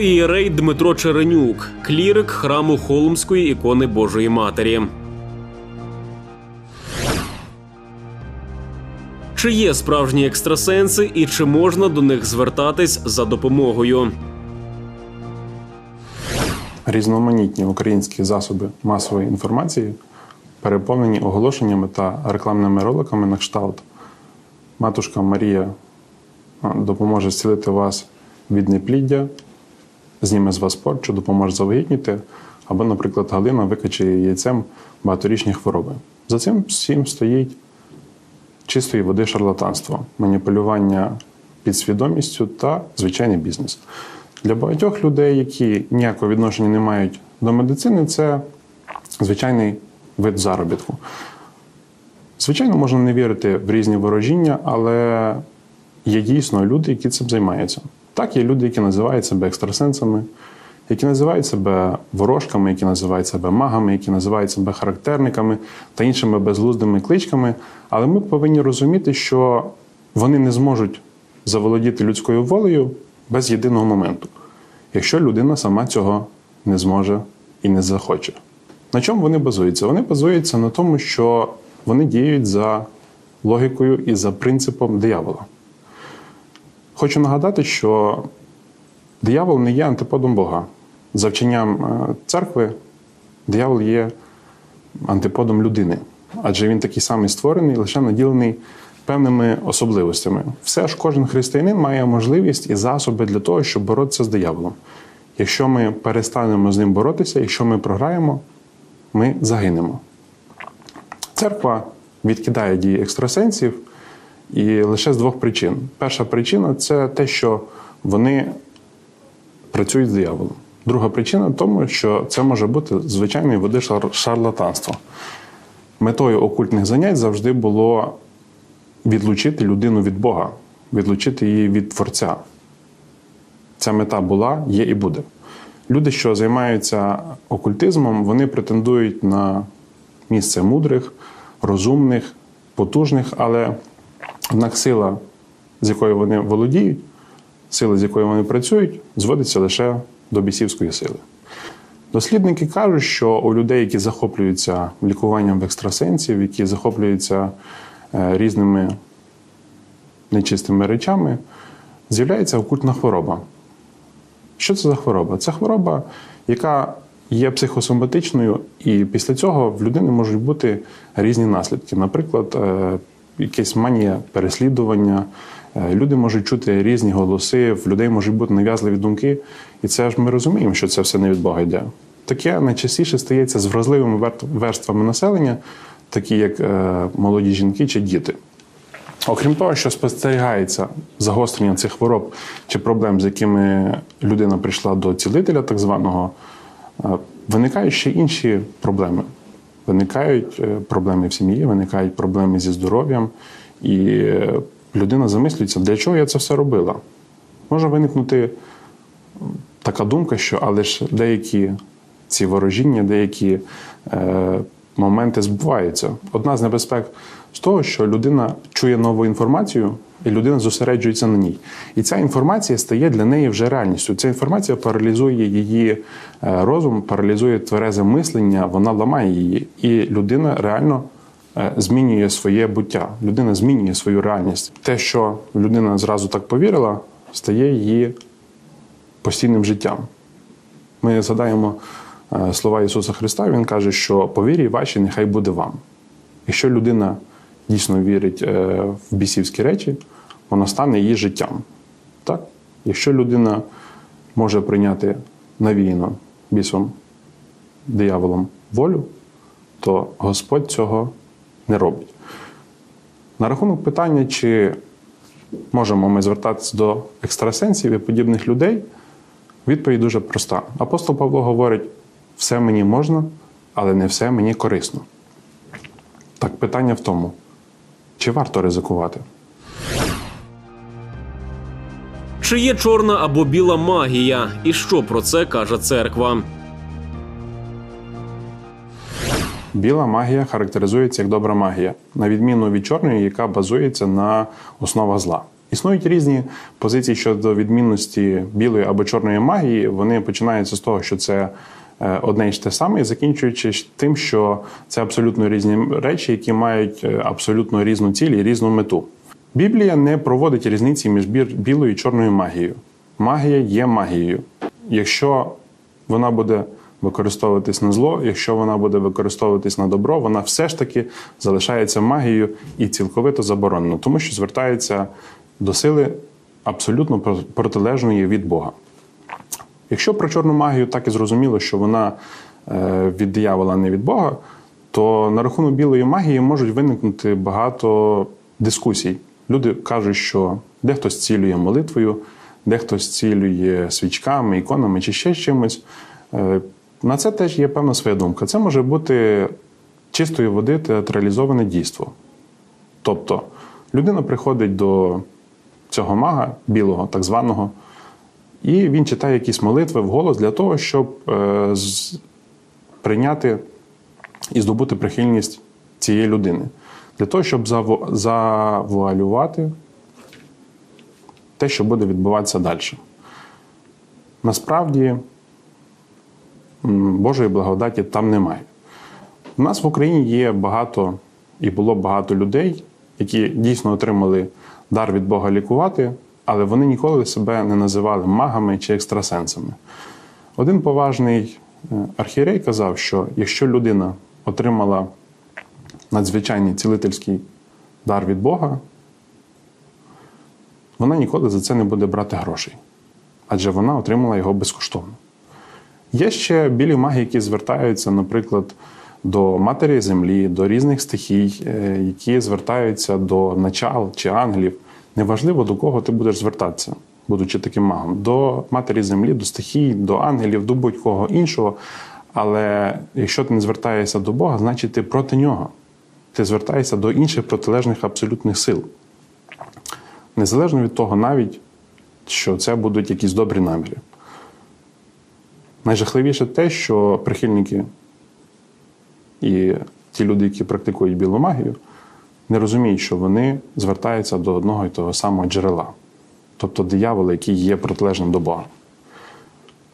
Протоієрей Дмитро Черенюк, клірик храму Холмської ікони Божої Матері. Чи є справжні екстрасенси і чи можна до них звертатись за допомогою? Різноманітні українські засоби масової інформації переповнені оголошеннями та рекламними роликами на кшталт. Матушка Марія допоможе зцілити вас від непліддя, зніме з вас порчу, допоможе завагітніти, або, наприклад, Галина викачає яйцем багаторічні хвороби. За цим всім стоїть чистої води шарлатанство, маніпулювання підсвідомістю та звичайний бізнес. Для багатьох людей, які ніякого відношення не мають до медицини, це звичайний вид заробітку. Звичайно, можна не вірити в різні ворожіння, але є дійсно люди, які цим займаються. Так, є люди, які називають себе екстрасенсами, які називають себе ворожками, які називають себе магами, які називають себе характерниками та іншими безглуздими кличками. Але ми повинні розуміти, що вони не зможуть заволодіти людською волею без єдиного моменту, якщо людина сама цього не зможе і не захоче. На чому вони базуються? Вони базуються на тому, що вони діють за логікою і за принципом диявола. Хочу нагадати, що диявол не є антиподом Бога. За вченням е, церкви, диявол є антиподом людини, адже він такий самий створений, лише наділений певними особливостями. Все ж кожен християнин має можливість і засоби для того, щоб боротися з дияволом. Якщо ми перестанемо з ним боротися, якщо ми програємо, ми загинемо. Церква відкидає дії екстрасенсів і лише з двох причин. Перша причина це те, що вони працюють з дияволом. Друга причина в тому, що це може бути звичайний води шар- шарлатанство. Метою окультних занять завжди було відлучити людину від Бога, відлучити її від Творця. Ця мета була, є і буде. Люди, що займаються окультизмом, вони претендують на місце мудрих, розумних, потужних, але однак сила, з якою вони володіють, сила, з якою вони працюють, зводиться лише до бісівської сили. Дослідники кажуть, що у людей, які захоплюються лікуванням в екстрасенсів, які захоплюються е, різними нечистими речами, з'являється окультна хвороба. Що це за хвороба? Це хвороба, яка є психосоматичною, і після цього в людини можуть бути різні наслідки. Наприклад, е, якась манія переслідування. Е, Люди можуть чути різні голоси, в людей можуть бути нав'язливі думки, і це ж ми розуміємо, що це все не від Бога йде. Таке найчастіше стається з вразливими верствами населення, такі як е, молоді жінки чи діти. Окрім того, що спостерігається загострення цих хвороб чи проблем, з якими людина прийшла до цілителя, так званого, е, виникають ще інші проблеми. Виникають е, проблеми в сім'ї, виникають проблеми зі здоров'ям, і е, людина замислюється, для чого я це все робила. Може виникнути така думка, що але ж деякі ці ворожіння, деякі е, моменти збуваються. Одна з небезпек з того, що людина чує нову інформацію, і людина зосереджується на ній. І ця інформація стає для неї вже реальністю. Ця інформація паралізує її е, розум, паралізує тверезе мислення, вона ламає її. І людина реально е, змінює своє буття. Людина змінює свою реальність. Те, що людина зразу так повірила, стає її постійним життям. Ми згадаємо е, слова Ісуса Христа, Він каже, що по вірі вашій нехай буде вам. Якщо людина дійсно вірить е, в бісівські речі, воно стане її життям. Так? Якщо людина може прийняти навіяно бісом, дияволом волю, то Господь цього не робить. На рахунок питання, чи можемо ми звертатися до екстрасенсів і подібних людей, відповідь дуже проста. Апостол Павло говорить: все мені можна, але не все мені корисно. Так питання в тому, чи варто ризикувати? Чи є чорна або біла магія? І що про це каже церква? Біла магія характеризується як добра магія, на відміну від чорної, яка базується на основах зла. Існують різні позиції щодо відмінності білої або чорної магії. Вони починаються з того, що це одне і те саме, і закінчуючи тим, що це абсолютно різні речі, які мають е, абсолютно різну ціль і різну мету. Біблія не проводить різниці між білою і чорною магією. Магія є магією. Якщо вона буде використовуватись на зло, якщо вона буде використовуватись на добро, вона все ж таки залишається магією і цілковито заборонено, тому що звертається до сили абсолютно про- протилежної від Бога. Якщо про чорну магію так і зрозуміло, що вона е, від диявола, а не від Бога, то на рахунок білої магії можуть виникнути багато дискусій. Люди кажуть, що дехто зцілює молитвою, дехто зцілює свічками, іконами чи ще чимось. Е, На це теж є певна своя думка. Це може бути чистої води театралізоване дійство. Тобто людина приходить до цього мага, білого, так званого, і він читає якісь молитви вголос для того, щоб е, прийняти і здобути прихильність цієї людини. Для того, щоб заво- завуалювати те, що буде відбуватися далі. Насправді Божої благодаті там немає. У нас в Україні є багато і було багато людей, які дійсно отримали дар від Бога лікувати, але вони ніколи себе не називали магами чи екстрасенсами. Один поважний е, архієрей казав, що якщо людина отримала надзвичайний цілительський дар від Бога, вона ніколи за це не буде брати грошей, адже вона отримала його безкоштовно. Є ще білі маги, які звертаються, наприклад, до матері землі, до різних стихій, е, які звертаються до начал чи ангелів. Неважливо, до кого ти будеш звертатися, будучи таким магом, до матері землі, до стихій, до ангелів, до будь-кого іншого. Але якщо ти не звертаєшся до Бога, значить ти проти нього. Ти звертаєшся до інших протилежних абсолютних сил. Незалежно від того, навіть що це будуть якісь добрі наміри. Найжахливіше те, що прихильники і ті люди, які практикують білу магію, не розуміють, що вони звертаються до одного і того самого джерела, тобто диявола, який є протилежним до Бога.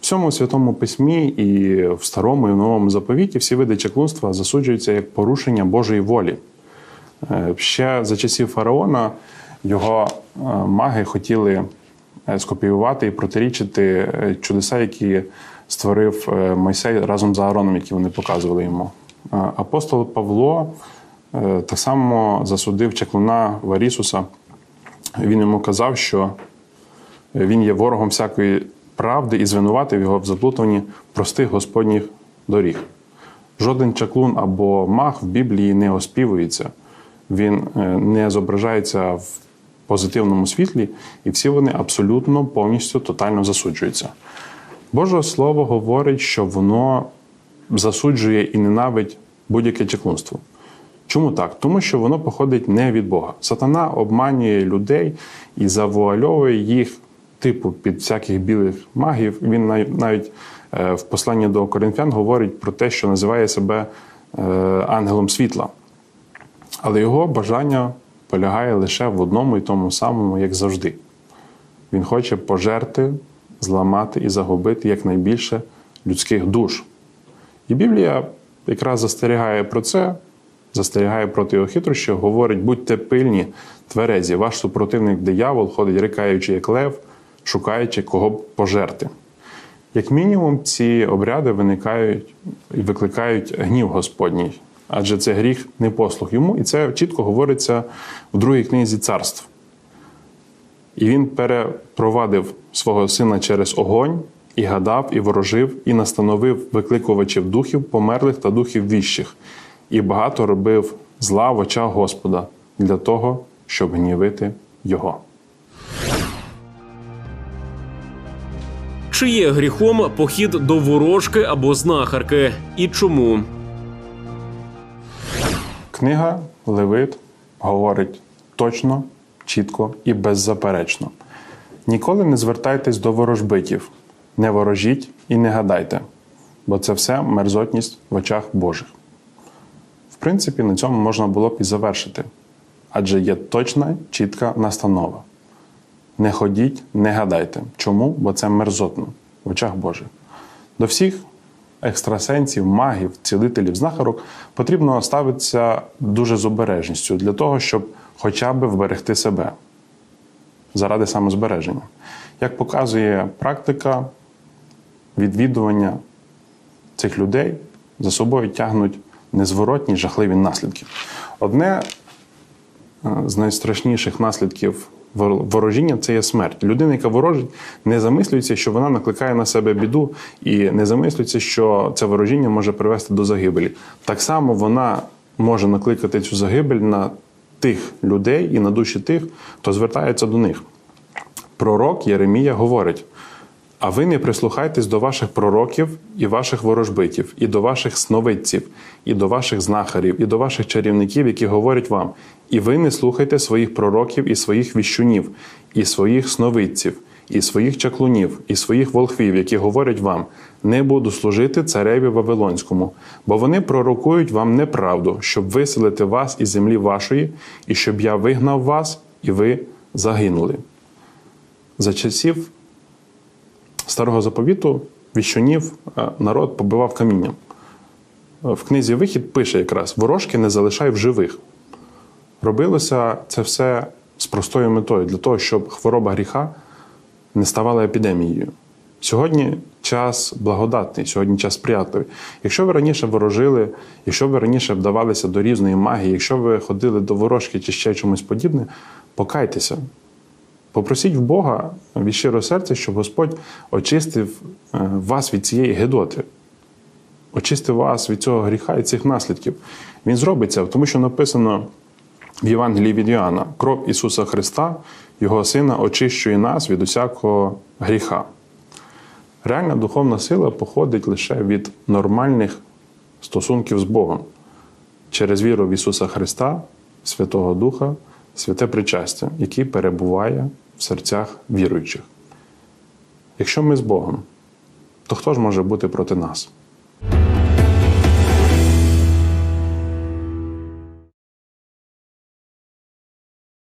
В цьому святому письмі і в старому, і в новому заповіті всі види чаклунства засуджуються як порушення Божої волі. Е, Ще за часів фараона його е, маги хотіли е, скопіювати і протирічити чудеса, які створив Мойсей разом з Аароном, які вони показували йому. Апостол Павло так само засудив чаклуна Варісуса. Він йому казав, що він є ворогом всякої правди і звинуватив його в заплутуванні простих господніх доріг. Жоден чаклун або маг в Біблії не оспівується, він е, не зображається в позитивному світлі, і всі вони абсолютно повністю тотально засуджуються. Боже Слово говорить, що воно засуджує і ненавидить будь-яке чаклунство. Чому так? Тому що воно походить не від Бога. Сатана обманює людей і завуальовує їх, типу, під всяких білих магів. Він навіть е, в посланні до Коринфян говорить про те, що називає себе е, ангелом світла. Але його бажання полягає лише в одному і тому самому, як завжди. Він хоче пожерти, зламати і загубити якнайбільше людських душ. І Біблія якраз застерігає про це, застерігає проти його хитрощів, говорить: будьте пильні, тверезі, ваш супротивник диявол ходить, рикаючи, як лев, шукаючи кого б пожерти. Як мінімум, ці обряди виникають і викликають гнів Господній, адже це гріх непослух йому, і це чітко говориться в другій книзі царств. І він перепровадив свого сина через огонь, і гадав, і ворожив, і настановив викликувачів духів померлих та духів віщих, і багато робив зла в очах Господа для того, щоб гнівити його. Чи є гріхом похід до ворожки або знахарки? І чому? Книга Левит говорить точно, чітко і беззаперечно. Ніколи не звертайтесь до ворожбитів, не ворожіть і не гадайте, бо це все мерзотність в очах Божих. В принципі, на цьому можна було б і завершити, адже є точна, чітка настанова. не ходіть, не гадайте. Чому? Бо це мерзотно в очах Божих. До всіх екстрасенсів, магів, цілителів, знахарок потрібно ставитися дуже з обережністю для того, щоб хоча б вберегти себе заради самозбереження. Як показує практика, відвідування цих людей за собою тягнуть незворотні жахливі наслідки. Одне е, з найстрашніших наслідків ворожіння це є смерть. Людина, яка ворожить, не замислюється, що вона накликає на себе біду, і не замислюється, що це ворожіння може привести до загибелі. Так само вона може накликати цю загибель на тих людей і на душі тих, хто звертається до них. Пророк Єремія говорить: а ви не прислухайтесь до ваших пророків і ваших ворожбитів, і до ваших сновидців, і до ваших знахарів, і до ваших чарівників, які говорять вам. І ви не слухайте своїх пророків і своїх віщунів, і своїх сновидців, і своїх чаклунів, і своїх волхвів, які говорять вам: не буду служити цареві Вавилонському, бо вони пророкують вам неправду, щоб виселити вас із землі вашої, і щоб я вигнав вас, і ви загинули. За часів старого заповіту віщунів е, народ побивав камінням. Е, В книзі Вихід пише якраз: ворожки не залишай в живих. Робилося це все з простою метою для того, щоб хвороба гріха не ставала епідемією. Сьогодні час благодатний, сьогодні час сприятливий. Якщо ви раніше ворожили, якщо ви раніше вдавалися до різної магії, якщо ви ходили до ворожки чи ще чомусь подібне, покайтеся. Попросіть в Бога від щирого серця, щоб Господь очистив е, вас від цієї гидоти, очистив вас від цього гріха і цих наслідків. Він зробить це, тому що написано в Євангелії від Йоанна: кров Ісуса Христа, Його Сина, очищує нас від усякого гріха. Реальна духовна сила походить лише від нормальних стосунків з Богом через віру в Ісуса Христа, Святого Духа, святе причастя, який перебуває в серцях віруючих. Якщо ми з Богом, то хто ж може бути проти нас?